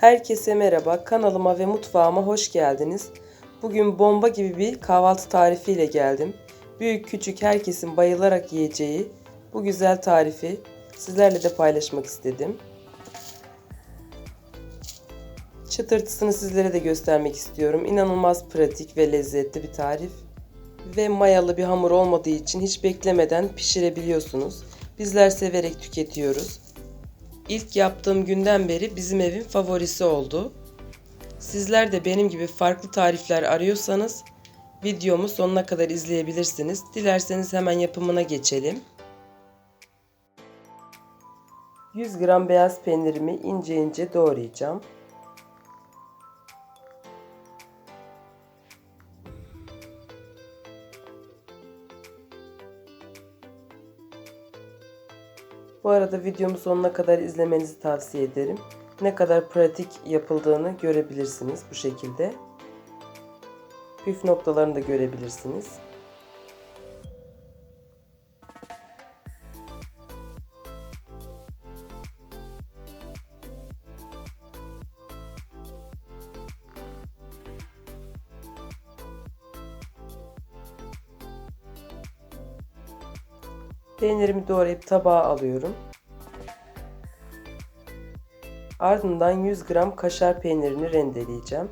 Herkese merhaba. Kanalıma ve mutfağıma hoş geldiniz. Bugün bomba gibi bir kahvaltı tarifiyle geldim. Büyük küçük herkesin bayılarak yiyeceği bu güzel tarifi sizlerle de paylaşmak istedim. Çıtırtısını sizlere de göstermek istiyorum. İnanılmaz pratik ve lezzetli bir tarif. Ve mayalı bir hamur olmadığı için hiç beklemeden pişirebiliyorsunuz. Bizler severek tüketiyoruz. İlk yaptığım günden beri bizim evin favorisi oldu. Sizler de benim gibi farklı tarifler arıyorsanız videomu sonuna kadar izleyebilirsiniz. Dilerseniz hemen yapımına geçelim. 100 gram beyaz peynirimi ince ince doğrayacağım. Bu arada videomu sonuna kadar izlemenizi tavsiye ederim. Ne kadar pratik yapıldığını görebilirsiniz bu şekilde. Püf noktalarını da görebilirsiniz. Peynirimi doğrayıp tabağa alıyorum. Ardından 100 gram kaşar peynirini rendeleyeceğim.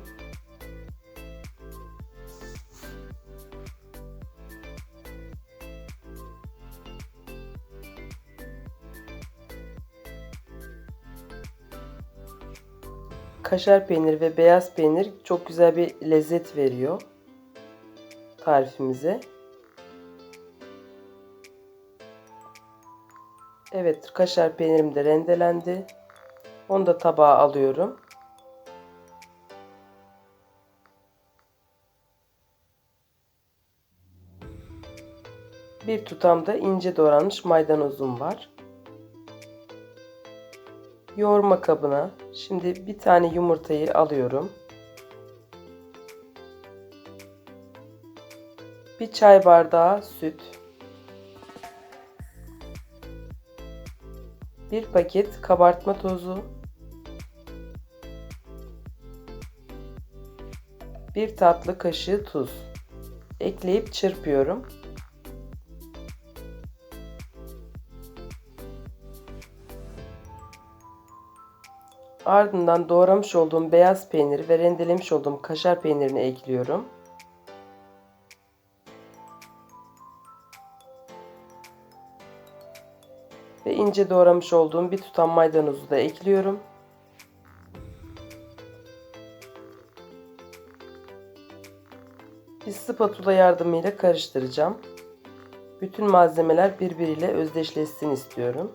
Kaşar peynir ve beyaz peynir çok güzel bir lezzet veriyor tarifimize. Evet, kaşar peynirim de rendelendi. Onu da tabağa alıyorum. Bir tutam da ince doğranmış maydanozum var. Yoğurma kabına şimdi bir tane yumurtayı alıyorum. Bir çay bardağı süt. Bir paket kabartma tozu. Bir tatlı kaşığı tuz. Ekleyip çırpıyorum. Ardından doğramış olduğum beyaz peyniri ve rendelemiş olduğum kaşar peynirini ekliyorum. İnce doğramış olduğum bir tutam maydanozu da ekliyorum. Bir spatula yardımıyla karıştıracağım. Bütün malzemeler birbiriyle özdeşleşsin istiyorum.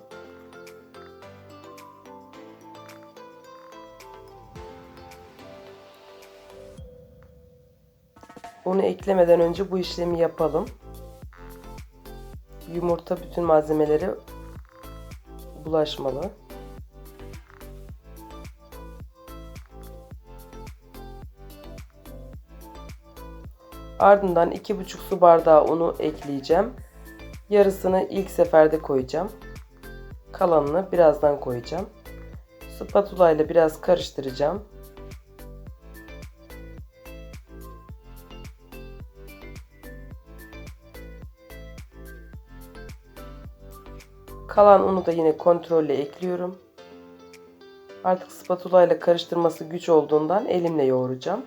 Onu eklemeden önce bu işlemi yapalım. Yumurta bütün malzemeleri bulaşmalı. Ardından 2,5 su bardağı unu ekleyeceğim. Yarısını ilk seferde koyacağım. Kalanını birazdan koyacağım. Spatula ile biraz karıştıracağım. Kalan unu da yine kontrolle ekliyorum. Artık spatula ile karıştırması güç olduğundan elimle yoğuracağım.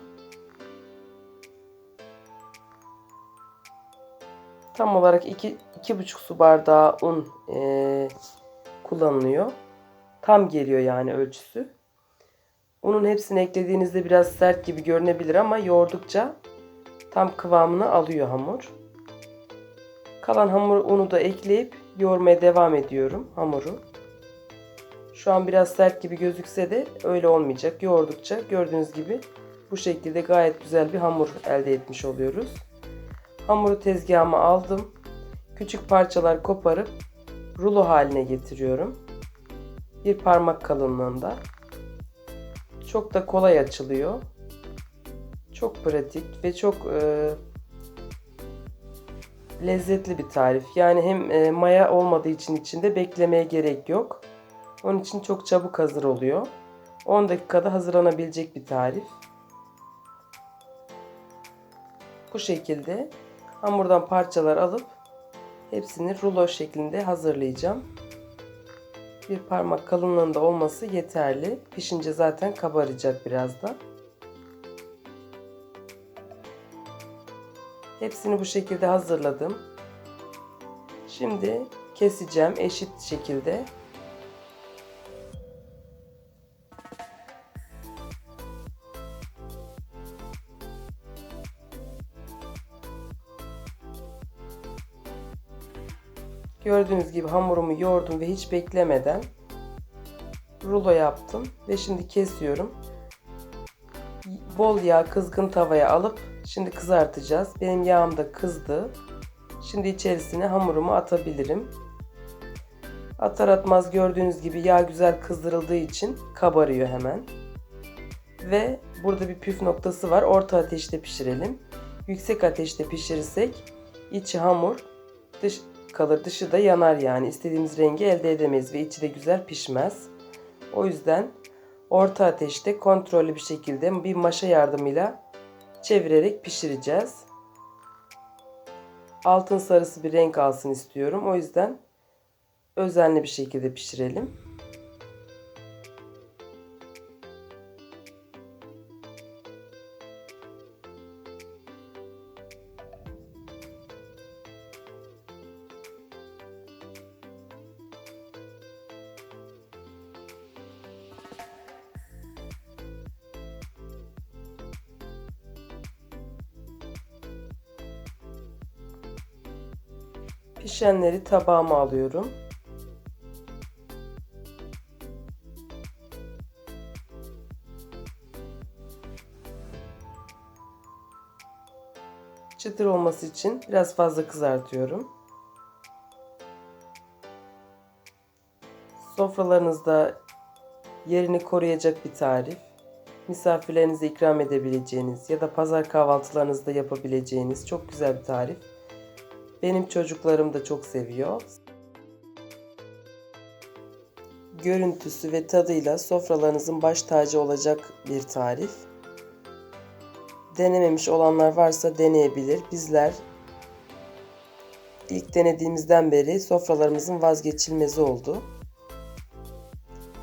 Tam olarak 2 2,5 su bardağı un e, kullanılıyor. Tam geliyor yani ölçüsü. Unun hepsini eklediğinizde biraz sert gibi görünebilir ama yoğurdukça tam kıvamını alıyor hamur. Kalan hamur unu da ekleyip yoğurmaya devam ediyorum hamuru. Şu an biraz sert gibi gözükse de öyle olmayacak. Yoğurdukça gördüğünüz gibi bu şekilde gayet güzel bir hamur elde etmiş oluyoruz. Hamuru tezgahıma aldım. Küçük parçalar koparıp rulo haline getiriyorum. Bir parmak kalınlığında. Çok da kolay açılıyor. Çok pratik ve çok e, lezzetli bir tarif. Yani hem e, maya olmadığı için içinde beklemeye gerek yok. Onun için çok çabuk hazır oluyor. 10 dakikada hazırlanabilecek bir tarif. Bu şekilde hamurdan parçalar alıp hepsini rulo şeklinde hazırlayacağım. Bir parmak kalınlığında olması yeterli. Pişince zaten kabaracak birazdan. Hepsini bu şekilde hazırladım. Şimdi keseceğim eşit şekilde. Gördüğünüz gibi hamurumu yoğurdum ve hiç beklemeden rulo yaptım ve şimdi kesiyorum. Bol yağ kızgın tavaya alıp şimdi kızartacağız. Benim yağım da kızdı. Şimdi içerisine hamurumu atabilirim. Atar atmaz gördüğünüz gibi yağ güzel kızdırıldığı için kabarıyor hemen. Ve burada bir püf noktası var. Orta ateşte pişirelim. Yüksek ateşte pişirirsek içi hamur, dış kalır, dışı da yanar yani. İstediğimiz rengi elde edemeyiz ve içi de güzel pişmez. O yüzden orta ateşte kontrollü bir şekilde bir maşa yardımıyla çevirerek pişireceğiz. Altın sarısı bir renk alsın istiyorum. O yüzden özenli bir şekilde pişirelim. Pişenleri tabağıma alıyorum. Çıtır olması için biraz fazla kızartıyorum. Sofralarınızda yerini koruyacak bir tarif. Misafirlerinize ikram edebileceğiniz ya da pazar kahvaltılarınızda yapabileceğiniz çok güzel bir tarif. Benim çocuklarım da çok seviyor. Görüntüsü ve tadıyla sofralarınızın baş tacı olacak bir tarif. Denememiş olanlar varsa deneyebilir. Bizler ilk denediğimizden beri sofralarımızın vazgeçilmezi oldu.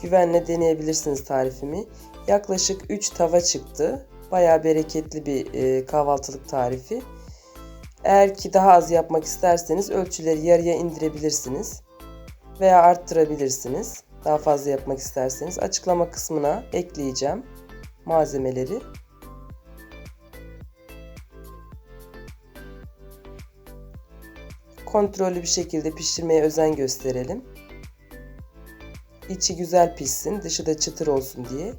Güvenle deneyebilirsiniz tarifimi. Yaklaşık 3 tava çıktı. Bayağı bereketli bir e, kahvaltılık tarifi. Eğer ki daha az yapmak isterseniz ölçüleri yarıya indirebilirsiniz. Veya arttırabilirsiniz. Daha fazla yapmak isterseniz. Açıklama kısmına ekleyeceğim malzemeleri. Kontrollü bir şekilde pişirmeye özen gösterelim. İçi güzel pişsin, dışı da çıtır olsun diye.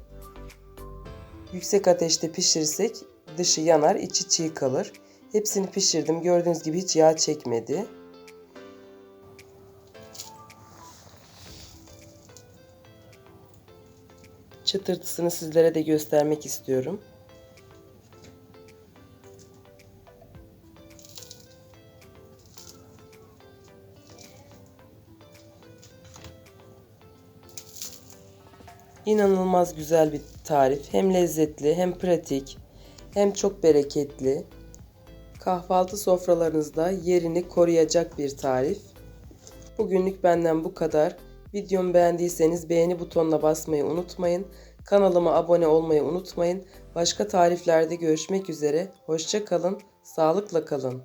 Yüksek ateşte pişirirsek dışı yanar, içi çiğ kalır. Hepsini pişirdim. Gördüğünüz gibi hiç yağ çekmedi. Çıtırtısını sizlere de göstermek istiyorum. İnanılmaz güzel bir tarif. Hem lezzetli, hem pratik, hem çok bereketli. Kahvaltı sofralarınızda yerini koruyacak bir tarif. Bugünlük benden bu kadar. Videomu beğendiyseniz beğeni butonuna basmayı unutmayın. Kanalıma abone olmayı unutmayın. Başka tariflerde görüşmek üzere. Hoşça kalın, sağlıkla kalın.